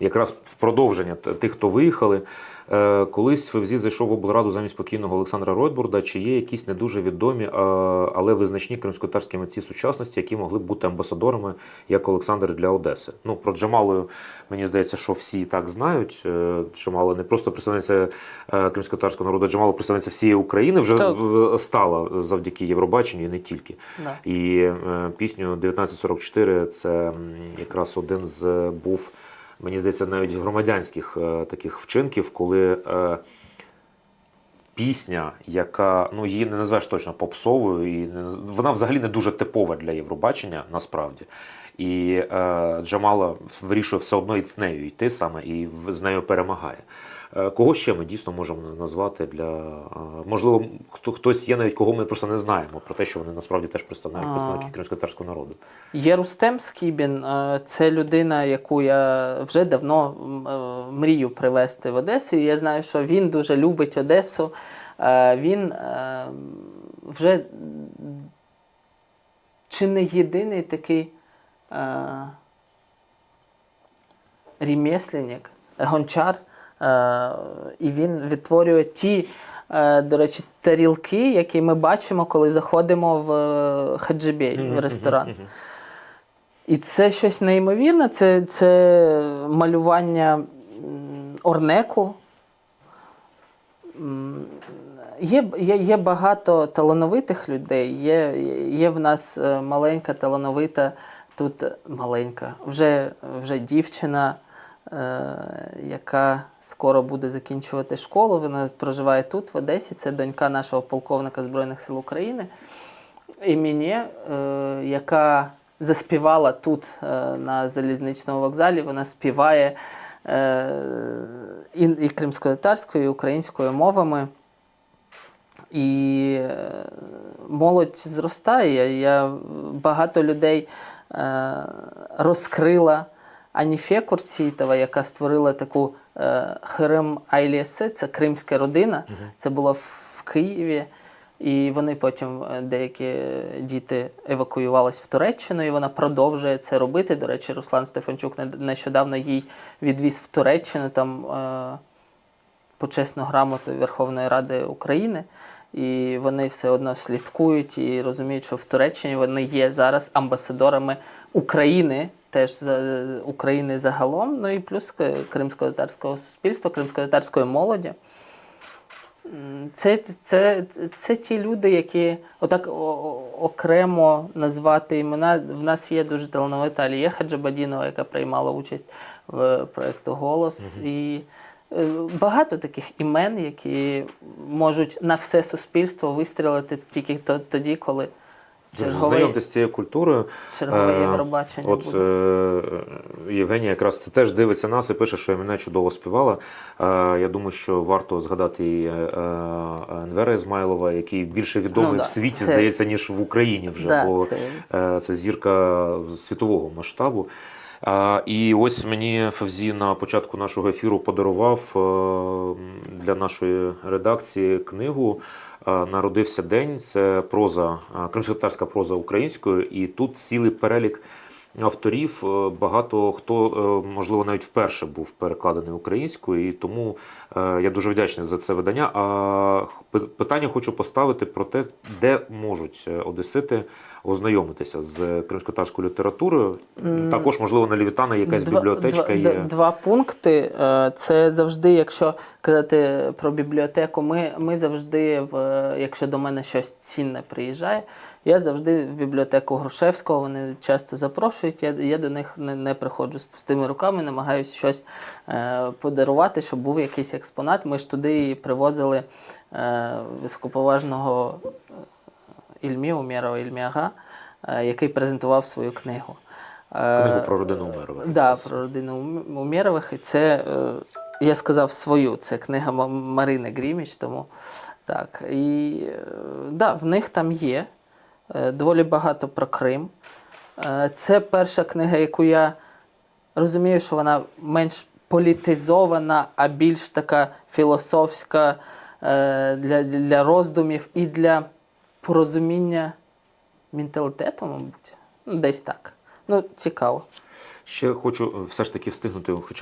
якраз в продовження тих, хто виїхали. Е, Колись Февзі зайшов в облраду замість покійного Олександра Ройтбурда. Чи є якісь не дуже відомі, е, але визначні кримськотарські митці сучасності, які могли б бути амбасадорами, як Олександр для Одеси? Ну про Джамалу мені здається, що всі так знають. Е, Джамала не просто представниця кримськотарського народу, Джамала представниця всієї України вже Так. стала завдяки Євробаченню і не тільки. Да. І пісню 1944 це якраз один з був, мені здається, навіть громадянських е, таких вчинків, коли е, пісня, яка ну її не назвеш точно попсовою, і не вона взагалі не дуже типова для Євробачення, насправді. І е, Джамала вирішує все одно і з нею йти саме і з нею перемагає. Е, Кого ще ми дійсно можемо назвати для е, можливо, хто хтось є навіть кого ми просто не знаємо про те, що вони насправді теж представляють представники кримськотарського народу. Є Рустем Скібін, е, це людина, яку я вже давно мрію привезти в Одесу. І я знаю, що він дуже любить Одесу. Він вже чи не єдиний такий ремесленник, гончар, е, і він відтворює ті, е, до речі, тарілки, які ми бачимо, коли заходимо в е, Хаджибей, в ресторан. І це щось неймовірне, це, це малювання орнеку. Є, є, є багато талановитих людей. Є, є в нас е, маленька талановита, тут маленька, вже, вже дівчина, е, яка скоро буде закінчувати школу. Вона проживає тут, в Одесі. Це донька нашого полковника Збройних сил України. І мені, е, яка заспівала тут е, на залізничному вокзалі, вона співає е, і, і кримсько-татарською, і українською мовами. І е, молодь зростає. Я, багато людей розкрила Аніфе Курцітова, яка створила таку е, Херем Айліси, це кримська родина. Це було в Києві. І вони потім, е, деякі діти, евакуювались в Туреччину, і вона продовжує це робити. До речі, Руслан Стефанчук нещодавно їй відвіз в Туреччину там е, почесну грамоту Верховної Ради України. І вони все одно слідкують і розуміють, що в Туреччині вони є зараз амбасадорами України, теж за України загалом, ну і плюс кримсько-татарського суспільства, кримсько-татарської молоді. Це, це, це, ті люди, які отак окремо назвати імена. В нас є дуже талановита Алія Хаджабадінова, яка приймала участь в проєкту Голос. І е, багато таких імен, які можуть на все суспільство вистрілити тільки тоді, коли чергове, знайомтесь з цією культурою. чергове Е, Євробачення От буде. е, Євгенія якраз це теж дивиться нас і пише, що мене чудово співала. Е, я думаю, що варто згадати і е, е, Енвера Ізмайлова, який більше відомий Ну да, в світі, це- здається, ніж в Україні вже, Да, бо це- е, це зірка світового масштабу. І ось мені Февзі на початку нашого ефіру подарував е, для нашої редакції книгу е, Народився день. Це проза, е, кримськотарська проза українською, і тут цілий перелік авторів. Багато хто, можливо, навіть вперше був перекладений українською, і тому я дуже вдячний за це видання. А питання хочу поставити про те, де можуть одесити ознайомитися з кримськотарською літературою. Також, можливо, на Лівітана якась Два- бібліотечка два, є. Два пункти. Е, Це завжди, якщо казати про бібліотеку, ми, ми завжди, в, якщо до мене щось цінне приїжджає, я завжди в бібліотеку Грушевського, вони часто запрошують. Я, я до них не, не приходжу з пустими руками, намагаюся щось е, подарувати, щоб був якийсь експонат. Ми ж туди і привозили е, високоповажного Ільмі Умєрова Ільміага, е, який презентував свою книгу. Е, Книгу про родину Умерових. Да, про родину Ум- Умєрових. І це, е, я сказав свою, це книга Марини Гріміч, тому так. І е, да, в них там є е, доволі багато про Крим. Е, Це перша книга, яку я розумію, що вона менш політизована, а більш така філософська е, для, для роздумів і для порозуміння менталітету, мабуть. Ну, десь так. Ну, цікаво. Ще хочу е, все ж таки встигнути, хоча